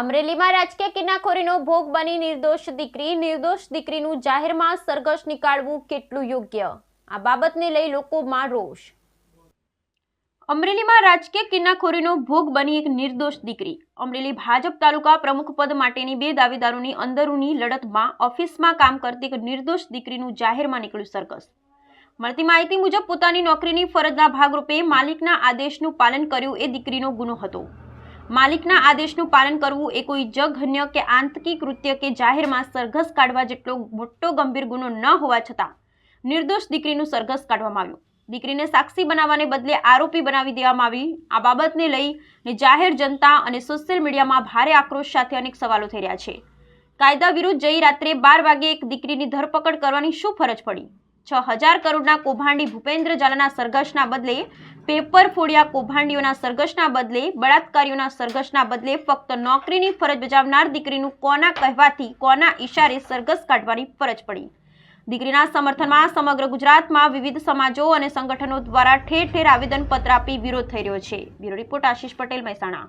અમરેલીમાં રાજકીય કિનાખોરીનો ભોગ બની નિર્દોષ દીકરી. નિર્દોષ દીકરીનું જાહેરમાં સરઘસ નીકાળવું કેટલું યોગ્ય? આ બાબતને લઈ લોકોમાં રોષ. અમરેલીમાં રાજકીય કિન્નાખોરીનો ભોગ બની એક નિર્દોષ દીકરી. અમરેલી ભાજપ તાલુકા પ્રમુખ પદ માટેની બે દાવેદારોની અંદરૂની લડતમાં ઓફિસમાં કામ કરતી એક નિર્દોષ દીકરીનું જાહેરમાં નીકળ્યું સરઘસ. મળતી માહિતી મુજબ પોતાની નોકરીની ફરજના ભાગરૂપે માલિકના આદેશનું પાલન કર્યું એ દીકરીનો ગુનો હતો. માલિકના આદેશનું પાલન કરવું એ કોઈ જઘન્ય કે આંતકી કૃત્ય કે જાહેરમાં સરઘસ કાઢવા જેટલો મોટો ગંભીર ગુનો ન હોવા છતાં નિર્દોષ દીકરીનું સરઘસ કાઢવામાં આવ્યું. દીકરીને સાક્ષી બનાવવાને બદલે આરોપી બનાવી દેવામાં આવી. આ બાબતને લઈને જાહેર જનતા અને સોશિયલ મીડિયામાં ભારે આક્રોશ સાથે અનેક સવાલો થઈ રહ્યા છે. કાયદા વિરુદ્ધ જઈ રાત્રે બાર વાગે એક દીકરીની ધરપકડ કરવાની શું ફરજ પડી? છ હજાર કરોડના કૌભાંડી ભૂપેન્દ્ર ઝાલાના સરઘસના બદલે પેપર ફોડિયા કૌભાંડીઓના સરઘસના બદલે, બળાત્કારીઓના સરઘસના બદલે ફક્ત નોકરીની ફરજ બજાવનાર દીકરીનું કોના કહેવાથી કોના ઈશારે સરઘસ કાઢવાની ફરજ પડી? દીકરીના સમર્થનમાં સમગ્ર ગુજરાતમાં વિવિધ સમાજો અને સંગઠનો દ્વારા ઠેર ઠેર આવેદનપત્ર આપી વિરોધ થઈ રહ્યો છે. Bureau report Ashish Patel Mehsana.